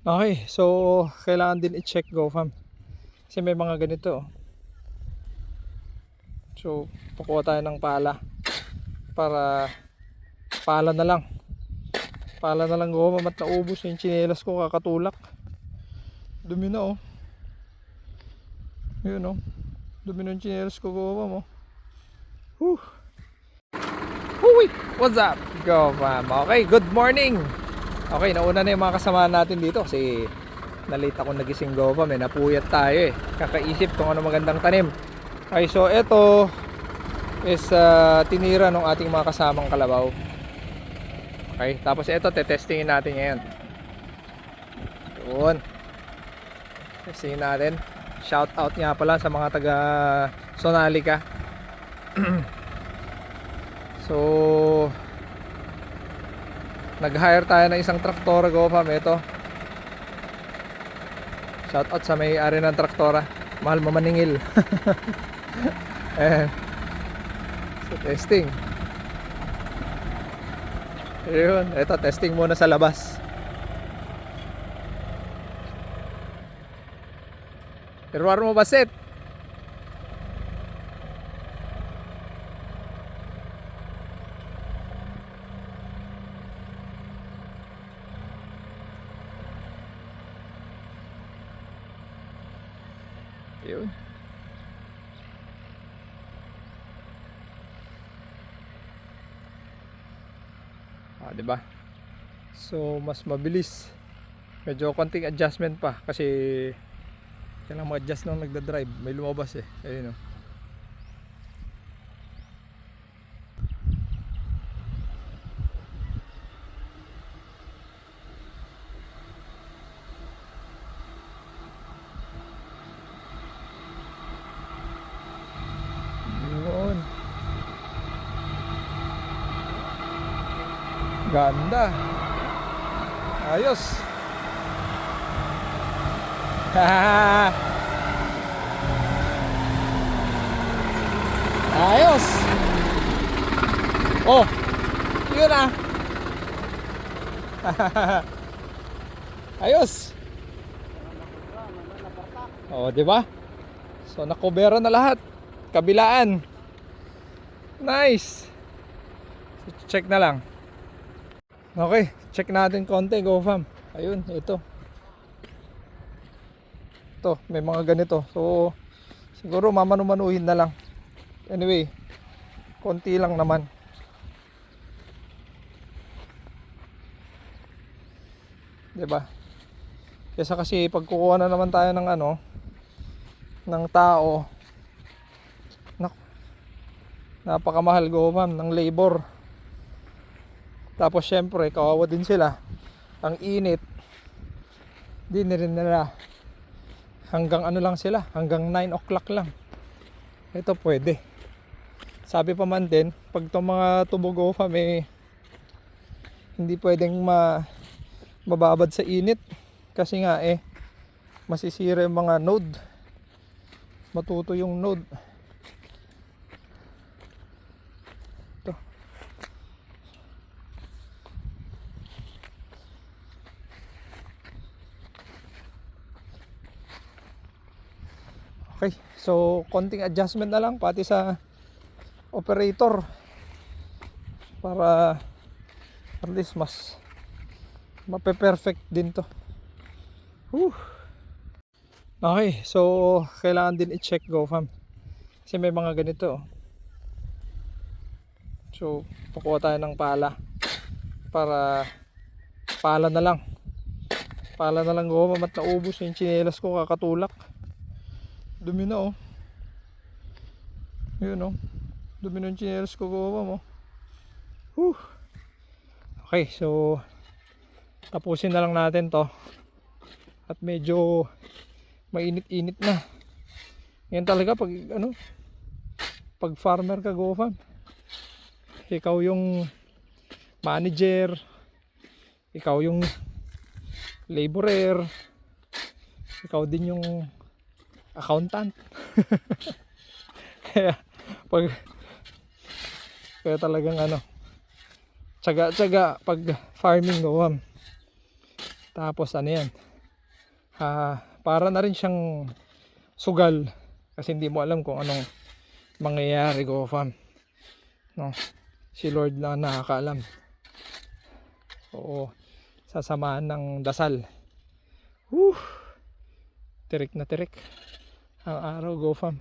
Okay, so kailangan din i-check GoFam. Kasi may mga ganito. So, pakuha tayo ng pala. Para pala na lang. Pala na lang GoFam at naubos na yung tsinelas ko kakatulak. Dumi na oh. Yun oh. Dumi na yung tsinelas ko GoFam oh. Whew. What's up? GoFam. Okay, good morning! Okay, nauna na yung mga kasama natin dito kasi nalate ako nagising GoFam eh. Napuyat tayo eh. Kakaisip kung ano magandang tanim. Okay, so ito is ah, tinira ng ating mga kasamang kalabaw. Okay, tapos ito tetestingin natin ngayon. Yun. Testingin natin. Shout out nga pala sa mga taga Sonalica. so nag-hire tayo ng isang traktora GoFam ito. Shout out sa may-ari ng traktora. Mahal mamaningil. eh. So testing. Ayun, ito testing muna sa labas. Irwar mo ba set? Yun. Ah, 'di ba? So, mas mabilis. Medyo konting adjustment pa kasi kailangan mag-adjust nung nagda-drive. May lumabas eh. Ayun oh. Yun. Ganda. Ayos. Ayos. Oh. Yun ah. Ayos. Oh, di ba? So nakobera na lahat. Kabilaan. Nice. So, check na lang. Okay, check natin konti, go fam. Ayun, ito. Ito, may mga ganito. So, siguro mamanu-manuhin na lang. Anyway, konti lang naman. Diba? ba? Kesa kasi pagkukuha na naman tayo ng ano ng tao. Nak napakamahal go ma'am ng labor. Tapos syempre, kawawa din sila. Ang init. Di na rin nila. Hanggang ano lang sila, hanggang 9 o'clock lang. Ito pwede. Sabi pa man din, pag itong mga tubugo fa may hindi pwedeng ma mababad sa init kasi nga eh masisira yung mga node matuto yung node okay so konting adjustment na lang pati sa operator para at least mas mape-perfect din to Whew. Okay, so kailangan din i-check GoFam. Kasi may mga ganito. oh. So, pakuha tayo ng pala. Para pala na lang. Pala na lang GoFam at naubos na yung tsinelas ko kakatulak. Dumi na oh. Yun oh. Dumi na yung tsinelas ko GoFam oh. Whew. Okay, so tapusin na lang natin to at medyo mainit-init na yan talaga pag ano pag farmer ka go farm ikaw yung manager ikaw yung laborer ikaw din yung accountant. Kaya pag kaya talagang ano tsaga tsaga pag farming go farm tapos ano yan ah, para na rin siyang sugal. Kasi hindi mo alam kung anong mangyayari go fam. No? Si Lord lang nakakaalam. Oo sasamahan ng dasal. Whew. tirik na tirik araw go fam